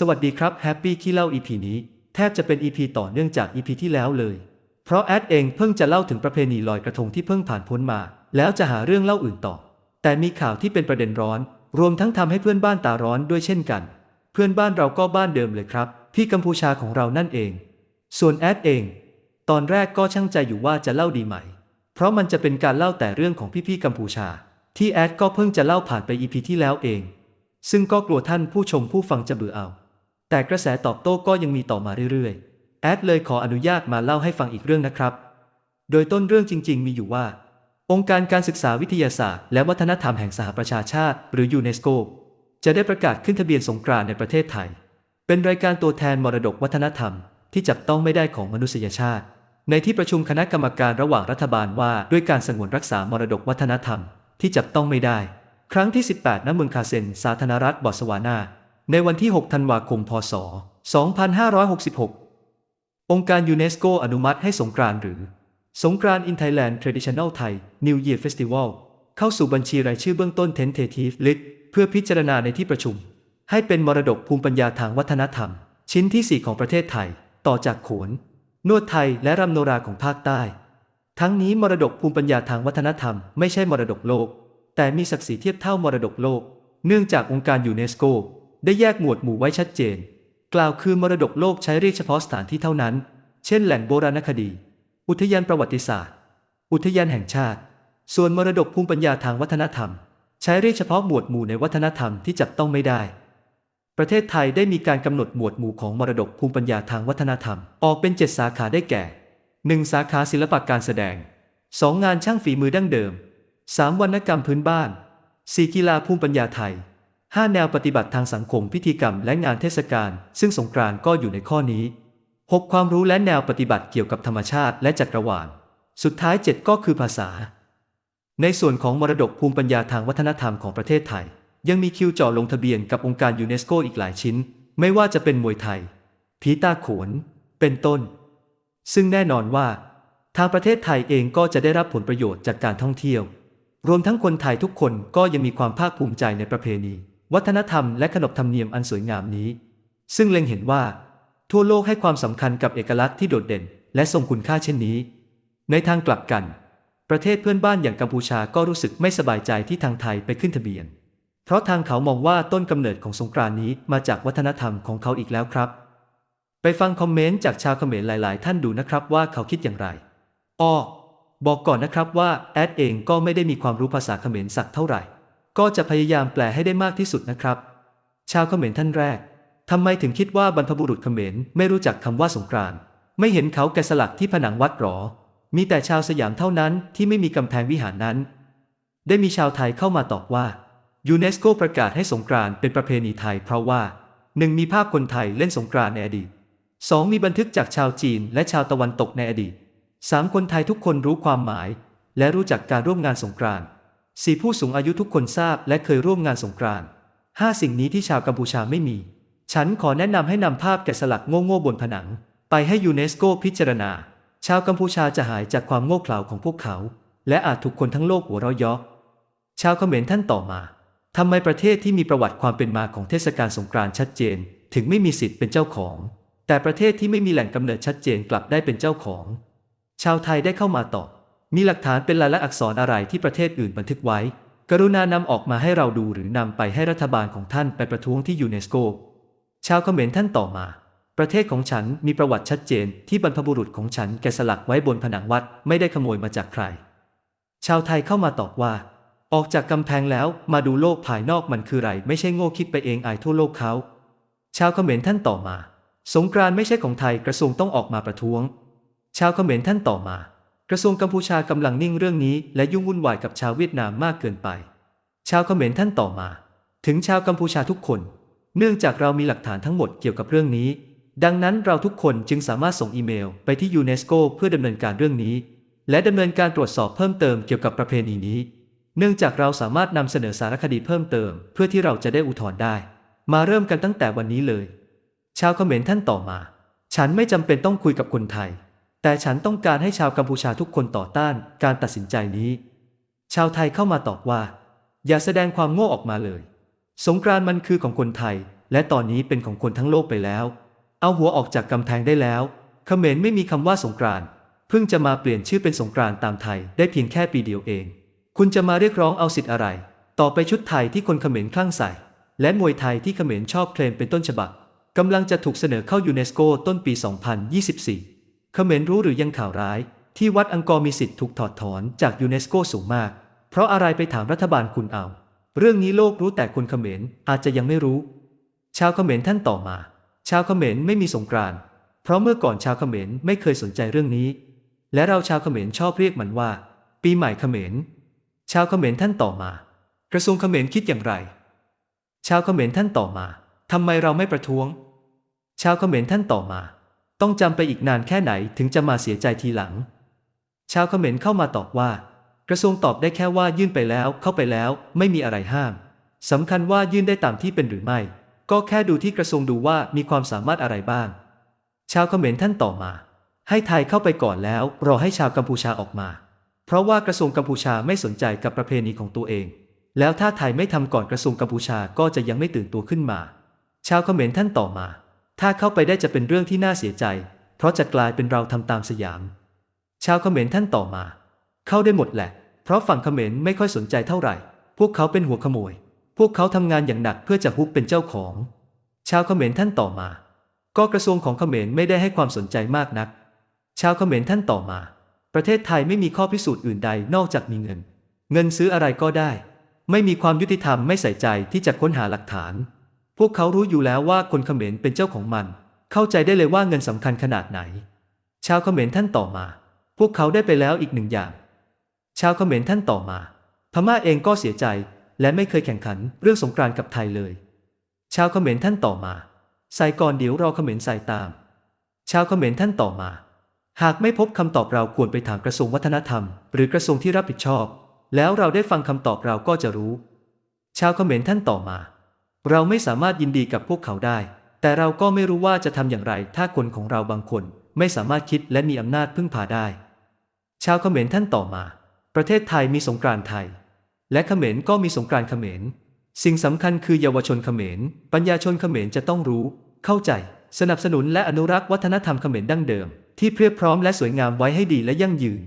สวัสดีครับแฮปปี้ที่เล่า EP นี้ แทบจะเป็น EP ต่อเนื่องจาก EP ที่แล้วเลย เพราะแอดเองเพิ่งจะเล่าถึงประเพณีลอยกระทงที่เพิ่งผ่านพ้นมา แล้วจะหาเรื่องเล่าอื่นต่อ แต่มีข่าวที่เป็นประเด็นร้อน รวมทั้งทำให้เพื่อนบ้านตาร้อนด้วยเช่นกัน เพื่อนบ้านเราก็บ้านเดิมเลยครับ ที่กัมพูชาของเรานั่นเอง ส่วนแอดเอง ตอนแรกก็ช่างใจอยู่ว่าจะเล่าดีไหม เพราะมันจะเป็นการเล่าแต่เรื่องของพี่ๆกัมพูชา ที่แอดก็เพิ่งจะเล่าผ่านไป EP ที่แล้วเอง ซึ่งก็กลัวท่านผู้ชมผู้ฟังจะเบื่อเอา แต่กระแสตอบโต้ก็ยังมีต่อมาเรื่อยๆ แอดเลยขออนุญาตมาเล่าให้ฟังอีกเรื่องนะครับ โดยต้นเรื่องจริง ๆ มีอยู่ว่า องค์การการศึกษาวิทยาศาสตร์ และวัฒนธรรมแห่งสหประชาชาติ หรือยูเนสโกจะได้ประกาศขึ้นทะเบียนสงกรานในประเทศไทย เป็นรายการตัวแทนมรดกวัฒนธรรม ที่จับต้องไม่ได้ของมนุษยชาติ ในที่ประชุมคณะกรรมการระหว่างรัฐบาลว่าด้วยการสงวนรักษามรดกวัฒนธรรม ที่จับต้องไม่ได้ ครั้งที่ 18ณเมืองคาเซน สาธารณรัฐบอตสวานา ในวันที่ 6 ธันวาคม พศ 2566 องค์การยูเนสโกอนุมัติให้สงกรานต์หรือ สงกรานต์ in Thailand Traditional Thai New Year Festival เข้าสู่บัญชีรายชื่อเบื้องต้น Tentative List เพื่อพิจารณาในที่ประชุม ให้เป็นมรดกภูมิปัญญาทางวัฒนธรรม ชิ้นที่ 4 ของประเทศไทย ต่อจากโขน นวดไทยและรำโนราของภาคใต้ ทั้งนี้มรดกภูมิปัญญาทางวัฒนธรรม ไม่ใช่มรดกโลก แต่มีศักดิ์ศรีเทียบเท่ามรดกโลก เนื่องจากองค์การยูเนสโก ได้แยกหมวดหมู่ไว้ชัดเจน กล่าวคือมรดกโลกใช้เรียกเฉพาะสถานที่เท่านั้น เช่น แหล่งโบราณคดี อุทยานประวัติศาสตร์ อุทยานแห่งชาติ ส่วนมรดกภูมิปัญญาทางวัฒนธรรม ใช้เรียกเฉพาะหมวดหมู่ในวัฒนธรรมที่จับต้องไม่ได้ ประเทศไทยได้มีการกำหนดหมวดหมู่ของมรดกภูมิปัญญาทางวัฒนธรรม ออกเป็น 7 สาขาได้แก่ 1. สาขาศิลปะการแสดง 2. งานช่างฝีมือดั้งเดิม 3. วรรณกรรมพื้นบ้าน 4. กีฬาภูมิปัญญาไทย 5. แนวปฏิบัติทางสังคมพิธีกรรมและงานเทศกาลซึ่งสงกรานต์ก็อยู่ในข้อนี้ 6. ความรู้และแนวปฏิบัติเกี่ยวกับธรรมชาติและจักรวาล สุดท้าย 7 ก็คือภาษา ในส่วนของมรดกภูมิปัญญาทางวัฒนธรรมของประเทศไทย ยังมีคิวจาะลงทะเบียนกับองค์การยูเนสโกอีกหลายชิ้น ไม่ว่าจะเป็นมวยไทยผีตาโขน เป็นต้น ซึ่งแน่นอนว่า ทางประเทศไทยเองก็จะได้รับผลประโยชน์จากการท่องเที่ยว รวมทั้งคนไทยทุกคนก็ยังมีความภาคภูมิใจในประเพณี วัฒนธรรมและขนบธรรมเนียมอันสวยงามนี้ ซึ่งเล็งเห็นว่า ทั่วโลกให้ความสำคัญกับเอกลักษณ์ที่โดดเด่น และทรงคุณค่าเช่นนี้ ในทางกลับกัน ประเทศเพื่อนบ้านอย่างกัมพูชาก็รู้สึกไม่สบายใจที่ทางไทยไปขึ้นทะเบียน เพราะทางเขามองว่าต้นกำเนิดของสงกรานต์นี้มาจากวัฒนธรรมของเขาอีกแล้วครับ ไปฟังคอมเมนต์จากชาวเขมรหลาย ๆ ท่านดูนะครับว่าเขาคิดอย่างไรอ้อบอกก่อนนะครับว่าแอดเองก็ไม่ได้มีความรู้ภาษาเขมรสักเท่าไหร่ ก็จะพยายามแปลให้ได้มากที่สุดนะครับ ชาวเขมรท่านแรกทำไมถึงคิดว่าบรรพบุรุษเขมรไม่รู้จักคำว่าสงกรานต์ไม่เห็นเขาแกะสลักที่ผนังวัดหรอ มีแต่ชาวสยามเท่านั้นที่ไม่มีกำแพงวิหารนั้น ได้มีชาวไทยเข้ามาตอบว่ายูเนสโกประกาศให้สงกรานต์เป็นประเพณีไทยเพราะว่า 1. มีภาพคนไทยเล่นสงกรานต์ในอดีต 2. มีบันทึกจากชาวจีนและชาวตะวันตกในอดีต 3. คนไทยทุกคนรู้ความหมาย และรู้จักการร่วมงานสงกรานต์ 4. ผู้สูงอายุทุกคนทราบและเคยร่วมงานสงกรานต์ 5. สิ่งนี้ที่ชาวกัมพูชาไม่มี ฉันขอแนะนำให้นำภาพแกะสลักโง่ๆบนผนัง ไปให้ยูเนสโกพิจารณา ชาวกัมพูชาจะหายจากความโง่เขลาของพวกเขา และอาจถูกคนทั้งโลกหัวเราะเยาะชาวเขมรท่านต่อมาทำไมประเทศที่มีประวัติความเป็นมาของเทศกาลสงกรานต์ชัดเจน ถึงไม่มีสิทธิ์เป็นเจ้าของ แต่ประเทศที่ไม่มีแหล่งกำเนิดชัดเจนกลับได้เป็นเจ้าของ ชาวไทยได้เข้ามาตอบ มีหลักฐานเป็นลายลักษณ์อักษรอะไรที่ประเทศอื่นบันทึกไว้ กรุณานำออกมาให้เราดูหรือนำไปให้รัฐบาลของท่านไปประท้วงที่ยูเนสโก ชาวเขมรท่านต่อมา ประเทศของฉันมีประวัติชัดเจนที่บรรพบุรุษของฉันแกะสลักไว้บนผนังวัดไม่ได้ขโมยมาจากใคร ชาวไทยเข้ามาตอบว่า ออกจากกำแพงแล้วมาดูโลกภายนอกมันคือไร ไม่ใช่โง่คิดไปเองอายทั่วโลกเขาชาวเขมรท่านต่อมา สงกรานต์ไม่ใช่ของไทยกระทรวงต้องออกมาประท้วง ชาวเขมรท่านต่อมา กระทรวงกัมพูชากำลังนิ่งเรื่องนี้และยุ่งวุ่นวายกับชาวเวียดนามมากเกินไป ชาวเขมรท่านต่อมา ถึงชาวกัมพูชาทุกคน เนื่องจากเรามีหลักฐานทั้งหมดเกี่ยวกับเรื่องนี้ ดังนั้นเราทุกคนจึงสามารถส่งอีเมลไปที่ยูเนสโกเพื่อดำเนินการเรื่องนี้ และดำเนินการตรวจสอบเพิ่มเติมเกี่ยวกับประเพณีนี้ เนื่องจากเราสามารถนำเสนอสารคดีเพิ่มเติม เพื่อที่เราจะได้อุทธรณ์ได้ มาเริ่มกันตั้งแต่วันนี้เลย ชาวเขมรท่านต่อมา ฉันไม่จำเป็นต้องคุยกับคนไทย แต่ฉันต้องการให้ชาวกัมพูชาทุกคนต่อต้านการตัดสินใจนี้ ชาวไทยเข้ามาตอบว่า อย่าแสดงความโง่ออกมาเลย สงกรานต์มันคือของคนไทย และตอนนี้เป็นของคนทั้งโลกไปแล้ว เอาหัวออกจากกำแพงได้แล้วเขมรไม่มีคำว่าสงกรานต์เพิ่งจะมาเปลี่ยนชื่อเป็นสงกรานต์ตามไทยได้เพียงแค่ปีเดียวเอง คุณจะมาเรียกร้องเอาสิทธิ์อะไร ต่อไปชุดไทยที่คนเขมรคลั่งใส่ และมวยไทยที่เขมรชอบเคลมเป็นต้นฉบับกำลังจะถูกเสนอเข้ายูเนสโกต้นปี 2024 เขมรรู้หรือยังข่าวร้าย ที่วัดอังกอร์มีสิทธิ์ถูกถอดถอนจากยูเนสโกสูงมาก เพราะอะไรไปถามรัฐบาลคุณเอา เรื่องนี้โลกรู้แต่คนเขมรอาจจะยังไม่รู้ ชาวเขมรท่านต่อมา ชาวเขมรไม่มีสงกรานต์เพราะเมื่อก่อนชาวเขมรไม่เคยสนใจเรื่องนี้ และเราชาวเขมรชอบเรียกมันว่า ปีใหม่เขมร ชาวเขมรท่านต่อมา กระทรวงเขมรคิดอย่างไร ชาวเขมรท่านต่อมาทำไมเราไม่ประท้วง ชาวเขมรท่านต่อมา ต้องจำไปอีกนานแค่ไหนถึงจะมาเสียใจทีหลัง ชาวเขมรเข้ามาตอบว่า กระทรวงตอบได้แค่ว่ายื่นไปแล้วเข้าไปแล้วไม่มีอะไรห้ามสำคัญว่ายื่นได้ตามที่เป็นหรือไม่ ก็แค่ดูที่กระทรวงดูว่ามีความสามารถอะไรบ้าง ชาวเขมรท่านต่อมา ให้ไทยเข้าไปก่อนแล้วรอให้ชาวกัมพูชาออกมา เพราะว่ากระทรวงกัมพูชาไม่สนใจกับประเพณีของตัวเอง แล้วถ้าไทยไม่ทำก่อนกระทรวงกัมพูชาก็จะยังไม่ตื่นตัวขึ้นมา ชาวเขมรท่านต่อมา ถ้าเข้าไปได้จะเป็นเรื่องที่น่าเสียใจ เพราะจะกลายเป็นเราทำตามสยาม ชาวเขมรท่านต่อมา เข้าได้หมดแหละ เพราะฝั่งเขมรไม่ค่อยสนใจเท่าไหร่ พวกเขาเป็นหัวขโมย พวกเขาทำงานอย่างหนักเพื่อจะฮุบเป็นเจ้าของ ชาวเขมรท่านต่อมา ก็กระทรวงของเขมรไม่ได้ให้ความสนใจมากนัก ชาวเขมรท่านต่อมา ประเทศไทยไม่มีข้อพิสูจน์อื่นใดนอกจากมีเงิน เงินซื้ออะไรก็ได้ ไม่มีความยุติธรรมไม่ใส่ใจที่จะค้นหาหลักฐาน พวกเขารู้อยู่แล้วว่าคนเขมรเป็นเจ้าของมัน เข้าใจได้เลยว่าเงินสำคัญขนาดไหน ชาวเขมรท่านต่อมา พวกเขาได้ไปแล้วอีกหนึ่งอย่าง ชาวเขมรท่านต่อมา พม่าเองก็เสียใจและไม่เคยแข่งขันเรื่องสงกรานต์กับไทยเลย ชาวเขมรท่านต่อมา ใส่ก่อนเดี๋ยวรอเขมรใส่ตาม ชาวเขมรท่านต่อมา หากไม่พบคำตอบเราควรไปถามกระทรวงวัฒนธรรม หรือกระทรวงที่รับผิดชอบ แล้วเราได้ฟังคำตอบเราก็จะรู้ ชาวเขมรท่านต่อมา เราไม่สามารถยินดีกับพวกเขาได้ แต่เราก็ไม่รู้ว่าจะทำอย่างไร ถ้าคนของเราบางคนไม่สามารถคิดและมีอำนาจพึ่งพาได้ ชาวเขมรท่านต่อมา ประเทศไทยมีสงกรานต์ไทย และเขมรก็มีสงกรานต์เขมร สิ่งสำคัญคือเยาวชนเขมร ปัญญาชนเขมรจะต้องรู้ เข้าใจ สนับสนุนและอนุรักษ์วัฒนธรรมเขมรดั้งเดิม ที่เพียบพร้อมและสวยงามไว้ให้ดีและยั่งยืน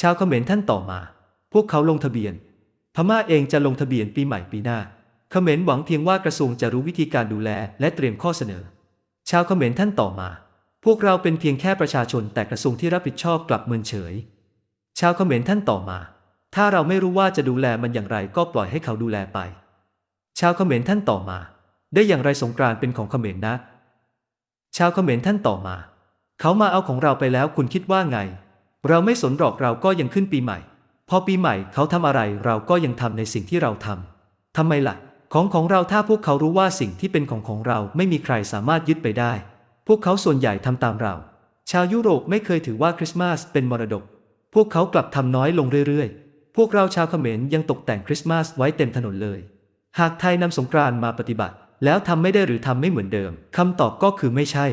ชาวเขมรท่านต่อมา พวกเขาลงทะเบียน พม่าเองจะลงทะเบียนปีใหม่ปีหน้า เขมรหวังเพียงว่ากระทรวงจะรู้วิธีการดูแลและเตรียมข้อเสนอ ชาวเขมรท่านต่อมา พวกเราเป็นเพียงแค่ประชาชนแต่กระทรวงที่รับผิดชอบกลับเมินเฉย ชาวเขมรท่านต่อมา ถ้าเราไม่รู้ว่าจะดูแลมันอย่างไรก็ปล่อยให้เขาดูแลไป ชาวเขมรท่านต่อมา ได้อย่างไรสงกรานเป็นของเขมรนะ ชาวเขมรท่านต่อมา เขามาเอาของเราไปแล้วคุณคิดว่าไง เราไม่สนหรอกเราก็ยังขึ้นปีใหม่ พอปีใหม่เขาทำอะไรเราก็ยังทำในสิ่งที่เราทำทำไมล่ะ ของของเราถ้าพวกเขารู้ว่าสิ่งที่เป็นของของเราไม่มีใครสามารถยึดไปได้ พวกเขาส่วนใหญ่ทำตามเรา ชาวยุโรปไม่เคยถือว่าคริสต์มาสเป็นมรดก พวกเขากลับทำน้อยลงเรื่อยๆ พวกเราชาวเขมรยังตกแต่งคริสต์มาสไว้เต็มถนนเลย หากไทยนำสงกรานต์มาปฏิบัติ แล้วทำไม่ได้หรือทำไม่เหมือนเดิมคำตอบก็คือไม่ใช่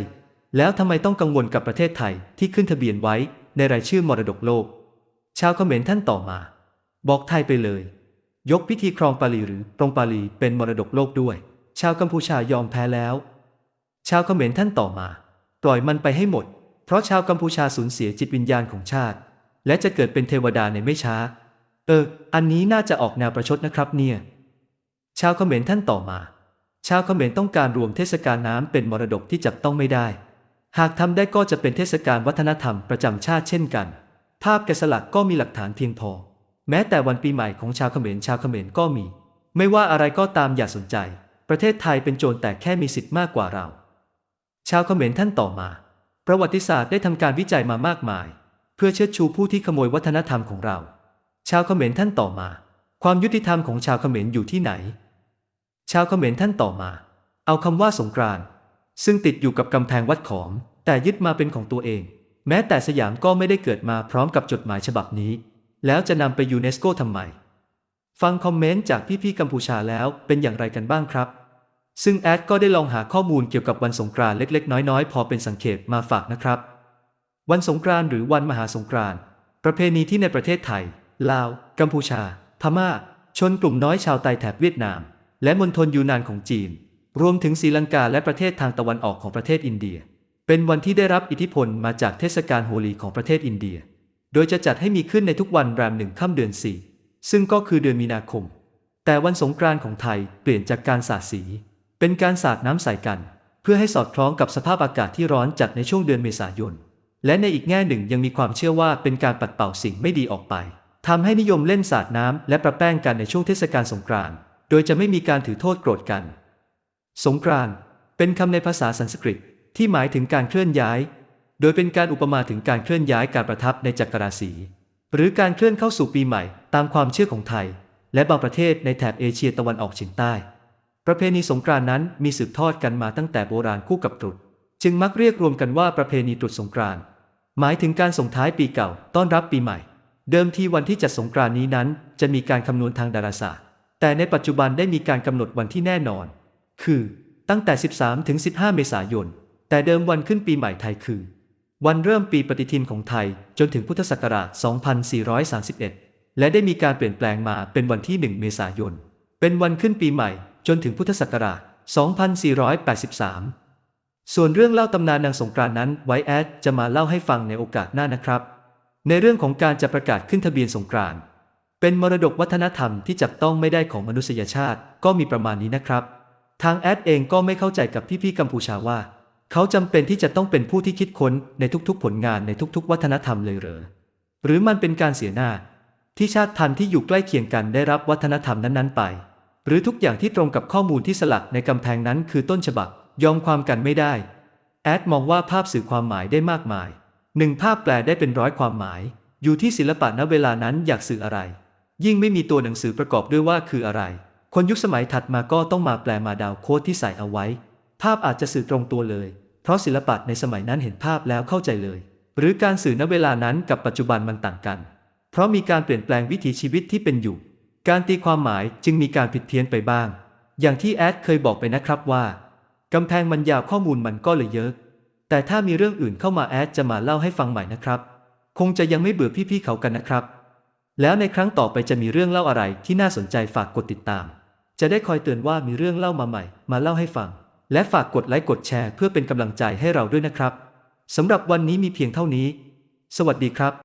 แล้วทำไมต้องกังวลกับประเทศไทยที่ขึ้นทะเบียนไว้ในรายชื่อมรดกโลก ชาวเขมรท่านต่อมา บอกไทยไปเลย ยกพิธีครองปาลีหรือปรงปาลีเป็นมรดกโลกด้วย ชาวกัมพูชายอมแพ้แล้ว ชาวเขมรท่านต่อมา ปล่อยมันไปให้หมด เพราะชาวกัมพูชาสูญเสียจิตวิญญาณของชาติ และจะเกิดเป็นเทวดาในไม่ช้า เออ อันนี้น่าจะออกแนวประชดนะครับเนี่ย ชาวเขมรท่านต่อมา ชาวเขมรต้องการรวมเทศกาลน้ำเป็นมรดกที่จับต้องไม่ได้ หากทำได้ก็จะเป็นเทศกาลวัฒนธรรมประจำชาติเช่นกัน ภาพแกะสลักก็มีหลักฐานเพียงพอ แม้แต่วันปีใหม่ของชาวเขมรชาวเขมรก็มี ไม่ว่าอะไรก็ตามอย่าสนใจ ประเทศไทยเป็นโจรแต่แค่มีสิทธิ์มากกว่าเรา ชาวเขมรท่านต่อมา ประวัติศาสตร์ได้ทำการวิจัยมามากมาย เพื่อเชิดชูผู้ที่ขโมยวัฒนธรรมของเรา ชาวเขมรท่านต่อมา ความยุติธรรมของชาวเขมรอยู่ที่ไหน ชาวเขมรท่านต่อมา เอาคำว่าสงกรานต์ซึ่งติดอยู่กับกำแพงวัดขอม แต่ยึดมาเป็นของตัวเอง แม้แต่สยามก็ไม่ได้เกิดมาพร้อมกับจดหมายฉบับนี้ แล้วจะนำไปยูเนสโกทำไม ฟังคอมเมนต์จากพี่ๆกัมพูชาแล้วเป็นอย่างไรกันบ้างครับ ซึ่งแอดก็ได้ลองหาข้อมูลเกี่ยวกับวันสงกรานต์เล็ก ๆ น้อยๆ พอเป็นสังเขปมาฝากนะครับ วันสงกรานต์หรือวันมหาสงกรานต์ประเพณีที่ในประเทศไทย ลาว กัมพูชา พม่า ชนกลุ่มน้อยชาวไตแถบเวียดนาม และมณฑลยูนานของจีน รวมถึงศรีลังกาและประเทศทางตะวันออกของประเทศอินเดีย เป็นวันที่ได้รับอิทธิพลมาจากเทศกาลโฮลีของประเทศอินเดีย โดยจะจัดให้มีขึ้นในทุกวันแรมหนึ่งค่ำเดือนสี่ซึ่งก็คือเดือนมีนาคม แต่วันสงกรานต์ของไทยเปลี่ยนจากการสาดสี เป็นการสาดน้ำใส่กัน เพื่อให้สอดคล้องกับสภาพอากาศที่ร้อนจัดในช่วงเดือนเมษายน และในอีกแง่หนึ่งยังมีความเชื่อว่าเป็นการปัดเป่าสิ่งไม่ดีออกไปทำให้นิยมเล่นสาดน้ำและประแป้งกันในช่วงเทศกาลสงกรานต์โดยจะไม่มีการถือโทษโกรธกัน สงกรานต์เป็นคำในภาษาสันสกฤตที่หมายถึงการเคลื่อนย้าย โดยเป็นการอุปมาถึงการเคลื่อนย้ายการประทับในจักรราศีหรือการเคลื่อนเข้าสู่ปีใหม่ตามความเชื่อของไทย และบางประเทศในแถบเอเชียตะวันออกเฉียงใต้ ประเพณีสงกรานนั้นมีสืบทอดกันมาตั้งแต่โบราณคู่กับตรุษ จึงมักเรียกรวมกันว่าประเพณีตรุษสงกรานหมายถึงการส่งท้ายปีเก่าต้อนรับปีใหม่ เดิมทีวันที่จัดสงกรานนี้นั้น จะมีการคำนวณทางดาราศาสตร์ แต่ในปัจจุบันได้มีการกำหนดวันที่แน่นอน คือตั้งแต่ 13 ถึง 15 เมษายน แต่เดิมวันขึ้นปีใหม่ไทยคือ วันเริ่มปีปฏิทินของไทยจนถึงพุทธศักราช 2431 และได้มีการเปลี่ยนแปลงมาเป็นวันที่ 1 เมษายน เป็นวันขึ้นปีใหม่จนถึงพุทธศักราช 2483 ส่วนเรื่องเล่าตำนานนางสงกรานนั้นไว้แอดจะมาเล่าให้ฟังในโอกาสหน้านะครับ ในเรื่องของการจะประกาศขึ้นทะเบียนสงกรานเป็นมรดกวัฒนธรรมที่จับต้องไม่ได้ของมนุษยชาติก็มีประมาณนี้นะครับ ทางแอดเองก็ไม่เข้าใจกับพี่ๆกัมพูชาว่า เขาจำเป็นที่จะต้องเป็นผู้ที่คิดค้นในทุกๆ ผลงานในทุกๆ วัฒนธรรมเลยเหรอ หรือมันเป็นการเสียหน้า ที่ชาติพันธุ์ที่อยู่ใกล้เคียงกันได้รับวัฒนธรรมนั้นๆไป หรือทุกอย่างที่ตรงกับข้อมูลที่สลักในกำแพงนั้นคือต้นฉบับยอมความกันไม่ได้ แอดมองว่าภาพสื่อความหมายได้มากมายหนึ่งภาพแปลได้เป็นร้อยความหมาย อยู่ที่ศิลปะณเวลานั้นอยากสื่ออะไร ยิ่งไม่มีตัวหนังสือประกอบด้วยว่าคืออะไร คนยุคสมัยถัดมาก็ต้องมาแปลมาดาวโค้ดที่ใส่เอาไว้ ภาพอาจจะสื่อตรงตัวเลย เพราะศิลปะในสมัยนั้นเห็นภาพแล้วเข้าใจเลย หรือการสื่อณเวลานั้นกับปัจจุบันมันต่างกัน เพราะมีการเปลี่ยนแปลงวิถีชีวิตที่เป็นอยู่ การตีความหมายจึงมีการผิดเพี้ยนไปบ้าง อย่างที่แอดเคยบอกไปนะครับว่ากำแพงมันยาวข้อมูลมันก็เลยเยอะ แต่ถ้ามีเรื่องอื่นเข้ามาแอดจะมาเล่าให้ฟังใหม่นะครับ คงจะยังไม่เบื่อพี่ๆเขากันนะครับ แล้วในครั้งต่อไปจะมีเรื่องเล่าอะไรที่น่าสนใจฝากกดติดตาม จะได้คอยเตือนว่ามีเรื่องเล่ามาใหม่ มาเล่าให้ฟัง และฝากกดไลค์กดแชร์เพื่อเป็นกำลังใจให้เราด้วยนะครับสำหรับวันนี้มีเพียงเท่านี้ สวัสดีครับ